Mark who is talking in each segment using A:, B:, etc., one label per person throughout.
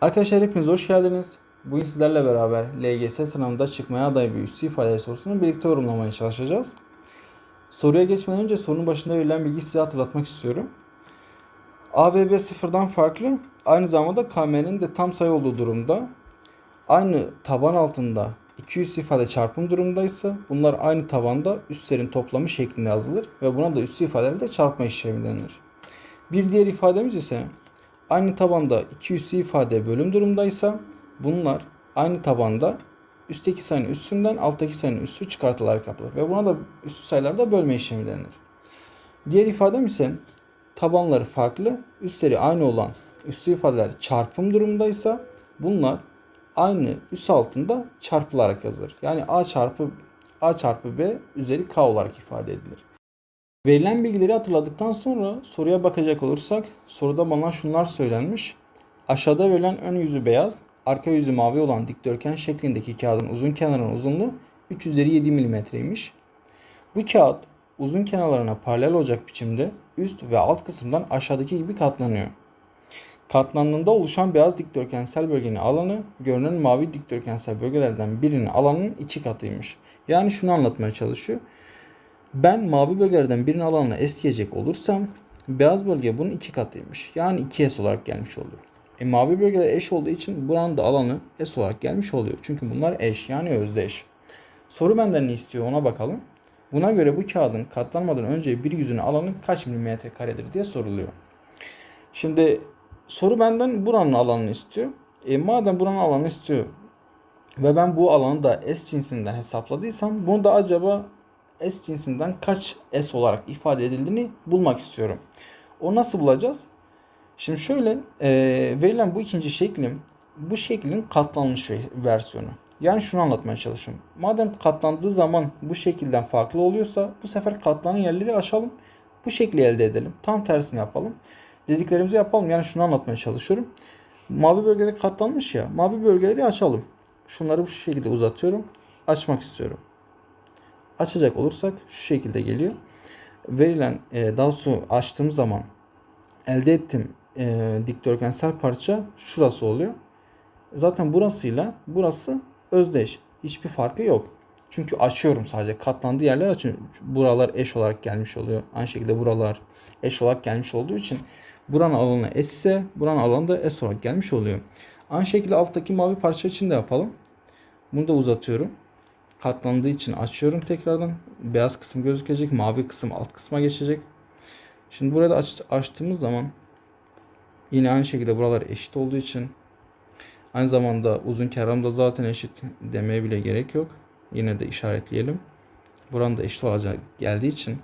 A: Arkadaşlar hepiniz hoş geldiniz. Bugün sizlerle beraber LGS sınavında çıkmaya aday bir üstü ifade sorusunu birlikte yorumlamaya çalışacağız. Soruya geçmeden önce sorunun başında verilen bilgiyi size hatırlatmak istiyorum. A ve B sıfırdan farklı. Aynı zamanda KM'nin de tam sayı olduğu durumda aynı taban altında 200 ifade çarpım durumdaysa bunlar aynı tabanda üstlerin toplamı şeklinde yazılır ve buna da üstü ifadelerde çarpma işlemi denilir. Bir diğer ifademiz ise aynı tabanda iki üssü ifade bölüm durumdaysa bunlar aynı tabanda üstteki sayının üstünden alttaki sayının üssü çıkartılarak yapılır ve buna da üssü sayılarda bölme işlemi denilir. Diğer ifadem ise tabanları farklı, üstleri aynı olan üssü ifadeler çarpım durumdaysa bunlar aynı üs altında çarpılarak yazılır. Yani a çarpı a çarpı b üzeri k olarak ifade edilir. Verilen bilgileri hatırladıktan sonra soruya bakacak olursak soruda bana şunlar söylenmiş. Aşağıda verilen ön yüzü beyaz, arka yüzü mavi olan dikdörtgen şeklindeki kağıdın uzun kenarının uzunluğu 3 üzeri 7 mm'ymiş. Bu kağıt uzun kenarlarına paralel olacak biçimde üst ve alt kısımdan aşağıdaki gibi katlanıyor. Katlandığında oluşan beyaz dikdörtgensel bölgenin alanı görünen mavi dikdörtgensel bölgelerden birinin alanının iki katıymış. Yani şunu anlatmaya çalışıyor. Ben mavi bölgelerden birinin alanına S diyecek olursam beyaz bölge bunun iki katıymış. Yani 2S olarak gelmiş oluyor. E, mavi bölgeler eş olduğu için buranın da alanı S olarak gelmiş oluyor. Çünkü bunlar eş yani özdeş. Soru benden ne istiyor ona bakalım. Buna göre bu kağıdın katlanmadan önce bir yüzünün alanı kaç milimetre karedir diye soruluyor. Şimdi soru benden buranın alanını istiyor. E, madem buranın alanını istiyor ve ben bu alanı da S cinsinden hesapladıysam bunu da acaba S cinsinden kaç S olarak ifade edildiğini bulmak istiyorum. O nasıl bulacağız? Şimdi şöyle e, verilen bu ikinci şeklim bu şeklin katlanmış versiyonu. Yani şunu anlatmaya çalışıyorum. Madem katlandığı zaman bu şekilden farklı oluyorsa bu sefer katlanan yerleri aşalım. Bu şekli elde edelim. Tam tersini yapalım. Dediklerimizi yapalım. Yani şunu anlatmaya çalışıyorum. Mavi bölgeler katlanmış ya. Mavi bölgeleri açalım. Şunları bu şekilde uzatıyorum. Açmak istiyorum açacak olursak şu şekilde geliyor. Verilen e, daha sonra açtığım zaman elde ettiğim e, dikdörtgensel parça şurası oluyor. Zaten burasıyla burası özdeş. Hiçbir farkı yok. Çünkü açıyorum sadece. Katlandığı yerler açıyorum. Buralar eş olarak gelmiş oluyor. Aynı şekilde buralar eş olarak gelmiş olduğu için buranın alanı S ise buranın alanı da S olarak gelmiş oluyor. Aynı şekilde alttaki mavi parça için de yapalım. Bunu da uzatıyorum katlandığı için açıyorum tekrardan. Beyaz kısım gözükecek. Mavi kısım alt kısma geçecek. Şimdi burada aç, açtığımız zaman yine aynı şekilde buralar eşit olduğu için aynı zamanda uzun kenarım da zaten eşit demeye bile gerek yok. Yine de işaretleyelim. Buranın da eşit olacak geldiği için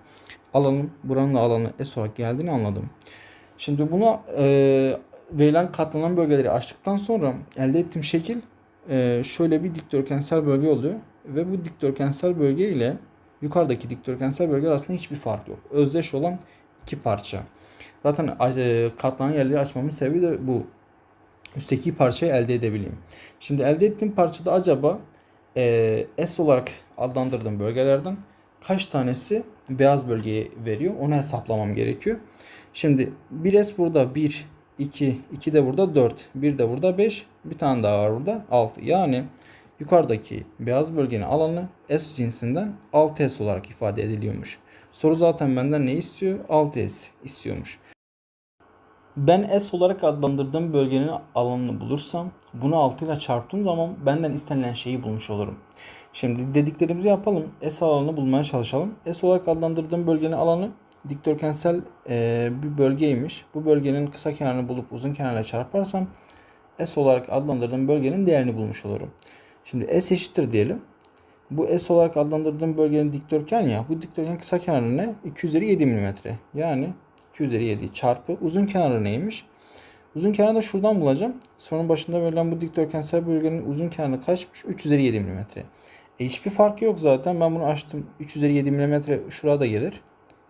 A: alanın buranın da alanı S olarak geldiğini anladım. Şimdi buna e, verilen katlanan bölgeleri açtıktan sonra elde ettiğim şekil e, şöyle bir dikdörtgensel bölge oluyor. Ve bu dikdörtgensel bölge ile yukarıdaki dikdörtgensel bölge arasında hiçbir fark yok. Özdeş olan iki parça. Zaten e, katlanan yerleri açmamın sebebi de bu. Üstteki parçayı elde edebileyim. Şimdi elde ettiğim parçada acaba e, S olarak adlandırdığım bölgelerden kaç tanesi beyaz bölgeyi veriyor? Onu hesaplamam gerekiyor. Şimdi 1S burada 1, 2, 2 de burada 4, 1 de burada 5, bir tane daha var burada 6. Yani Yukarıdaki beyaz bölgenin alanı S cinsinden 6S olarak ifade ediliyormuş. Soru zaten benden ne istiyor? 6S istiyormuş. Ben S olarak adlandırdığım bölgenin alanını bulursam bunu 6 ile çarptığım zaman benden istenilen şeyi bulmuş olurum. Şimdi dediklerimizi yapalım. S alanını bulmaya çalışalım. S olarak adlandırdığım bölgenin alanı dikdörtgensel e, bir bölgeymiş. Bu bölgenin kısa kenarını bulup uzun kenarla çarparsam S olarak adlandırdığım bölgenin değerini bulmuş olurum. Şimdi S eşittir diyelim. Bu S olarak adlandırdığım bölgenin dikdörtgen ya. Bu dikdörtgen kısa kenarı ne? 2 üzeri 7 mm. Yani 2 üzeri 7 çarpı uzun kenarı neymiş? Uzun kenarı da şuradan bulacağım. Sorunun başında verilen bu dikdörtgensel bölgenin uzun kenarı kaçmış? 3 üzeri 7 mm. E hiçbir farkı yok zaten. Ben bunu açtım. 3 üzeri 7 mm şurada gelir.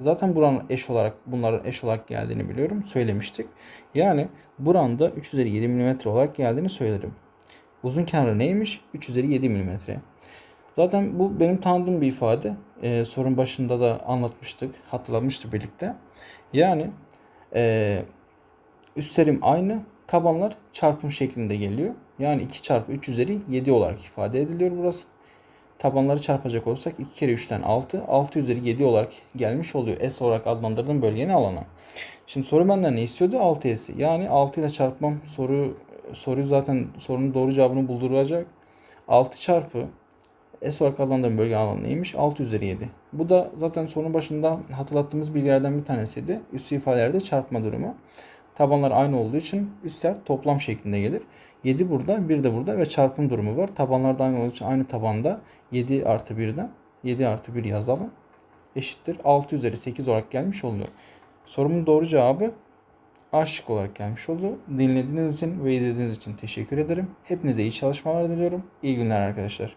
A: Zaten buranın eş olarak bunların eş olarak geldiğini biliyorum. Söylemiştik. Yani buranda 3 üzeri 7 mm olarak geldiğini söylerim. Uzun kenarı neymiş? 3 üzeri 7 mm. Zaten bu benim tanıdığım bir ifade. Ee, sorun başında da anlatmıştık. Hatırlamıştık birlikte. Yani e, üstlerim aynı. Tabanlar çarpım şeklinde geliyor. Yani 2 çarpı 3 üzeri 7 olarak ifade ediliyor burası. Tabanları çarpacak olursak 2 kere 3'ten 6. 6 üzeri 7 olarak gelmiş oluyor. S olarak adlandırdığım bölgenin alana. Şimdi soru benden ne istiyordu? 6S'i. Yani 6 ile çarpmam soru soruyu zaten sorunun doğru cevabını bulduracak. 6 çarpı S olarak adlandırdığım bölge alanı neymiş? 6 üzeri 7. Bu da zaten sorunun başında hatırlattığımız bilgilerden bir tanesiydi. Üstü ifadelerde çarpma durumu. Tabanlar aynı olduğu için üstler toplam şeklinde gelir. 7 burada, 1 de burada ve çarpım durumu var. Tabanlar da aynı olduğu için aynı tabanda 7 artı 1'den 7 artı 1 yazalım. Eşittir 6 üzeri 8 olarak gelmiş oluyor. Sorumun doğru cevabı A şık olarak gelmiş oldu. Dinlediğiniz için ve izlediğiniz için teşekkür ederim. Hepinize iyi çalışmalar diliyorum. İyi günler arkadaşlar.